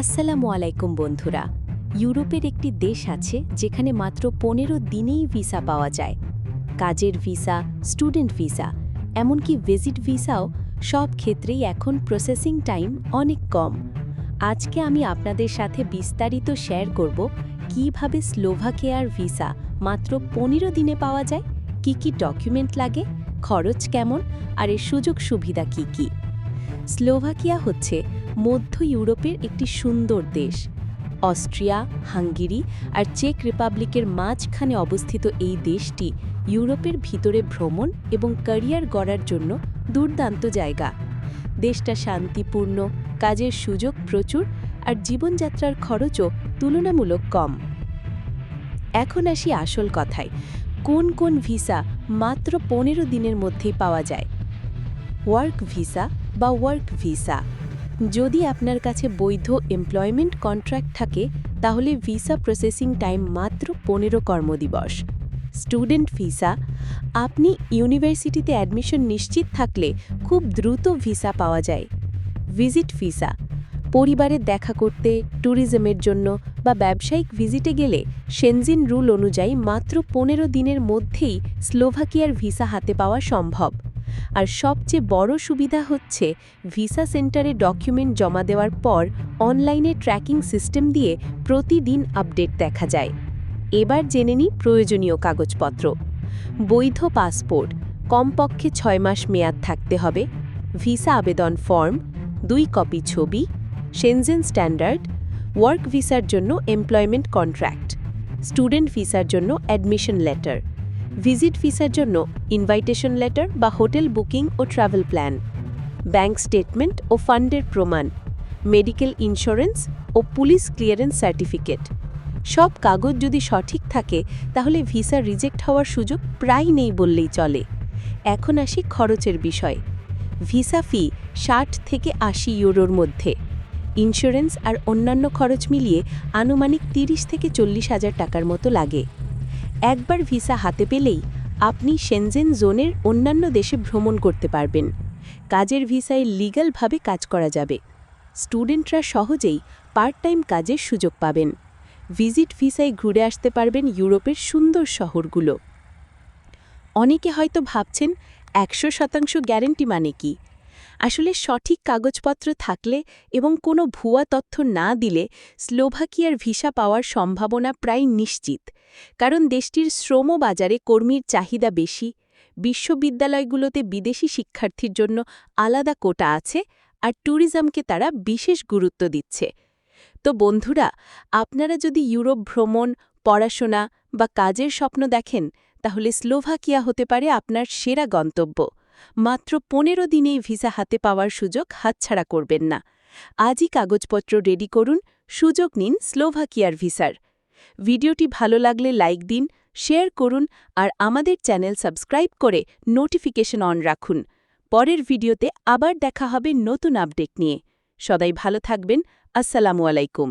আসসালামু আলাইকুম বন্ধুরা। ইউরোপের একটি দেশ আছে যেখানে মাত্র পনেরো দিনেই ভিসা পাওয়া যায়। কাজের ভিসা, স্টুডেন্ট ভিসা, এমনকি ভিজিট ভিসাও সব ক্ষেত্রেই এখন প্রসেসিং টাইম অনেক কম। আজকে আমি আপনাদের সাথে বিস্তারিত শেয়ার করব কীভাবে স্লোভাকিয়ার ভিসা মাত্র পনেরো দিনে পাওয়া যায়, কি কি ডকুমেন্ট লাগে, খরচ কেমন, আর এর সুযোগ সুবিধা কি কি। স্লোভাকিয়া হচ্ছে মধ্য ইউরোপের একটি সুন্দর দেশ। অস্ট্রিয়া, হাঙ্গেরি আর চেক রিপাবলিকের মাঝখানে অবস্থিত এই দেশটি ইউরোপের ভিতরে ভ্রমণ এবং ক্যারিয়ার গড়ার জন্য দুর্দান্ত জায়গা। দেশটা শান্তিপূর্ণ, কাজের সুযোগ প্রচুর আর জীবনযাত্রার খরচও তুলনামূলক কম। এখন আসি আসল কথায়, কোন কোন ভিসা মাত্র পনেরো দিনের মধ্যেই পাওয়া যায়? ওয়ার্ক ভিসা বা ওয়ার্ক ভিসা? যদি আপনার কাছে বৈধ এমপ্লয়মেন্ট কন্ট্রাক্ট থাকে, তাহলে ভিসা প্রসেসিং টাইম মাত্র পনেরো কর্মদিবস। স্টুডেন্ট ভিসা আপনি ইউনিভার্সিটিতে অ্যাডমিশন নিশ্চিত থাকলে খুব দ্রুত ভিসা পাওয়া যায়। ভিজিট ভিসা পরিবারের দেখা করতে ট্যুরিজমের জন্য বা ব্যবসায়িক ভিজিটে গেলে সেনজিন রুল অনুযায়ী মাত্র পনেরো দিনের মধ্যেই স্লোভাকিয়ার ভিসা হাতে পাওয়া সম্ভব। আর সবচেয়ে বড় সুবিধা হচ্ছে ভিসা সেন্টারে ডকুমেন্ট জমা দেওয়ার পর অনলাইনে ট্র্যাকিং সিস্টেম দিয়ে প্রতিদিন আপডেট দেখা যায়। এবার জেনে নিই প্রয়োজনীয় কাগজপত্র। বৈধ পাসপোর্ট, কমপক্ষে ছয় মাস মেয়াদ থাকতে হবে, ভিসা আবেদন ফর্ম, দুই কপি ছবি সেনজেন স্ট্যান্ডার্ড ওয়ার্ক ভিসার জন্য এমপ্লয়মেন্ট কন্ট্রাক্ট স্টুডেন্ট ভিসার জন্য অ্যাডমিশন লেটার ভিজিট ভিসার জন্য ইনভাইটেশন লেটার বা হোটেল বুকিং ও ট্রাভেল প্ল্যান, ব্যাংক স্টেটমেন্ট ও ফান্ডের প্রমাণ, মেডিকেল ইন্স্যুরেন্স ও পুলিশ ক্লিয়ারেন্স সার্টিফিকেট। সব কাগজ যদি সঠিক থাকে, তাহলে ভিসা রিজেক্ট হওয়ার সুযোগ প্রায় নেই বললেই চলে। এখন আসি খরচের বিষয়। ভিসা ফি ষাট থেকে আশি ইউরোর মধ্যে। ইন্স্যুরেন্স আর অন্যান্য খরচ মিলিয়ে আনুমানিক তিরিশ থেকে চল্লিশ হাজার টাকার মতো লাগে। একবার ভিসা হাতে পেলেই আপনি সেনজেন জোনের অন্যান্য দেশে ভ্রমণ করতে পারবেন। কাজের ভিসায় লিগ্যালভাবে কাজ করা যাবে। স্টুডেন্টরা সহজেই পার্ট টাইম কাজের সুযোগ পাবেন। ভিজিট ভিসায় ঘুরে আসতে পারবেন ইউরোপের সুন্দর শহরগুলো। অনেকে হয়তো ভাবছেন, একশো শতাংশ গ্যারেন্টি মানে কি? আসলে সঠিক কাগজপত্র থাকলে এবং কোনো ভুয়া তথ্য না দিলে স্লোভাকিয়ার ভিসা পাওয়ার সম্ভাবনা প্রায় নিশ্চিত। কারণ দেশটির শ্রম বাজারে কর্মীর চাহিদা বেশি, বিশ্ববিদ্যালয়গুলোতে বিদেশি শিক্ষার্থীর জন্য আলাদা কোটা আছে আর ট্যুরিজমকে তারা বিশেষ গুরুত্ব দিচ্ছে। তো বন্ধুরা, আপনারা যদি ইউরোপ ভ্রমণ, পড়াশোনা বা কাজের স্বপ্ন দেখেন, তাহলে স্লোভাকিয়া হতে পারে আপনার সেরা গন্তব্য। মাত্র পনেরো দিনেই ভিসা হাতে পাওয়ার সুযোগ হাতছাড়া করবেন না। আজই কাগজপত্র রেডি করুন, সুযোগ নিন স্লোভাকিয়ার ভিসার। ভিডিওটি ভালো লাগলে লাইক দিন, শেয়ার করুন আর আমাদের চ্যানেল সাবস্ক্রাইব করে নোটিফিকেশন অন রাখুন। পরের ভিডিওতে আবার দেখা হবে নতুন আপডেট নিয়ে। সদাই ভালো থাকবেন। আসসালামু আলাইকুম।